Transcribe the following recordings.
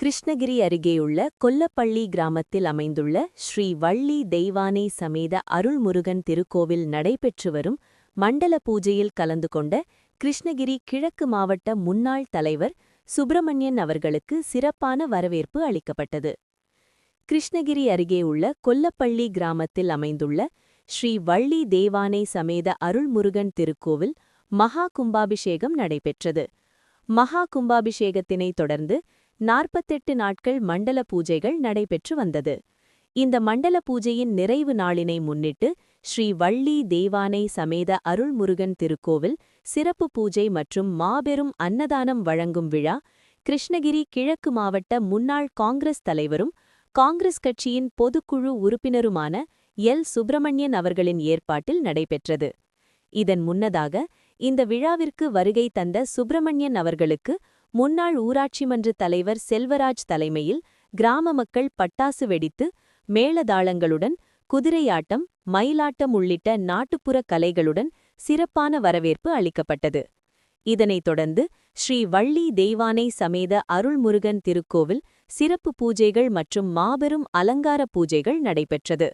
கிருஷ்ணகிரி அருகேயுள்ள கொல்லப்பள்ளி கிராமத்தில் அமைந்துள்ள ஸ்ரீ வள்ளி தெய்வானை சமேத அருள்முருகன் திருக்கோவில் நடைபெற்று வரும் மண்டல பூஜையில் கலந்து கொண்ட கிருஷ்ணகிரி கிழக்கு மாவட்ட முன்னாள் தலைவர் சுப்பிரமணியன் அவர்களுக்கு சிறப்பான வரவேற்பு அளிக்கப்பட்டது. கிருஷ்ணகிரி அருகே உள்ள கொல்லப்பள்ளி கிராமத்தில் அமைந்துள்ள ஸ்ரீ வள்ளி தேவானை சமேத அருள்முருகன் திருக்கோவில் மகா கும்பாபிஷேகம் நடைபெற்றது. மகா கும்பாபிஷேகத்தினைத் தொடர்ந்து நாற்பத்தெட்டு நாட்கள் மண்டல பூஜைகள் நடைபெற்று வந்தது. இந்த மண்டல பூஜையின் நிறைவு நாளினை முன்னிட்டு ஸ்ரீ வள்ளி தேவானை சமேத அருள்முருகன் திருக்கோவில் சிறப்பு பூஜை மற்றும் மாபெரும் அன்னதானம் வழங்கும் விழா கிருஷ்ணகிரி கிழக்கு மாவட்ட முன்னாள் காங்கிரஸ் தலைவரும் காங்கிரஸ் கட்சியின் பொதுக்குழு உறுப்பினருமான எல். சுப்பிரமணியன் அவர்களின் ஏற்பாட்டில் நடைபெற்றது. இதன் முன்னதாக இந்த விழாவிற்கு வருகை தந்த சுப்பிரமணியன் அவர்களுக்கு முன்னாள் ஊராட்சி மன்ற தலைவர் செல்வராஜ் தலைமையில் கிராம மக்கள் பட்டாசு வெடித்து மேளதாளங்களுடன் குதிரையாட்டம் மயிலாட்டம் உள்ளிட்ட நாட்டுப்புற கலைகளுடன் சிறப்பான வரவேற்பு அளிக்கப்பட்டது. இதனைத் தொடர்ந்து ஸ்ரீ வள்ளி தெய்வானை சமேத அருள்முருகன் திருக்கோவில் சிறப்பு பூஜைகள் மற்றும் மாபெரும் அலங்கார பூஜைகள் நடைபெற்றது.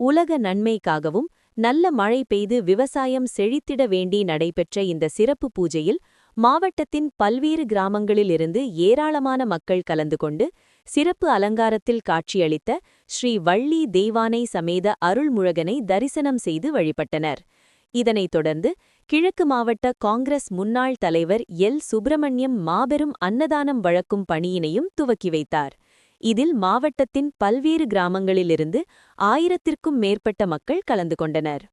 உலக நன்மைக்காகவும் நல்ல மழை பெய்து விவசாயம் செழித்திட வேண்டி நடைபெற்ற இந்த சிறப்பு பூஜையில் மாவட்டத்தின் பல்வேறு கிராமங்களிலிருந்து ஏராளமான மக்கள் கலந்து கொண்டு சிறப்பு அலங்காரத்தில் காட்சியளித்த ஸ்ரீ வள்ளி தெய்வானை சமேத அருள்முழகனை தரிசனம் செய்து வழிபட்டனர். இதனைத் தொடர்ந்து கிழக்கு மாவட்ட காங்கிரஸ் முன்னாள் தலைவர் எல். சுப்பிரமணியம் மாபெரும் அன்னதானம் வழக்கும் பணியினையும் துவக்கி வைத்தார். இதில் மாவட்டத்தின் பல்வேறு கிராமங்களிலிருந்து ஆயிரத்திற்கும் மேற்பட்ட மக்கள் கலந்து கொண்டனர்.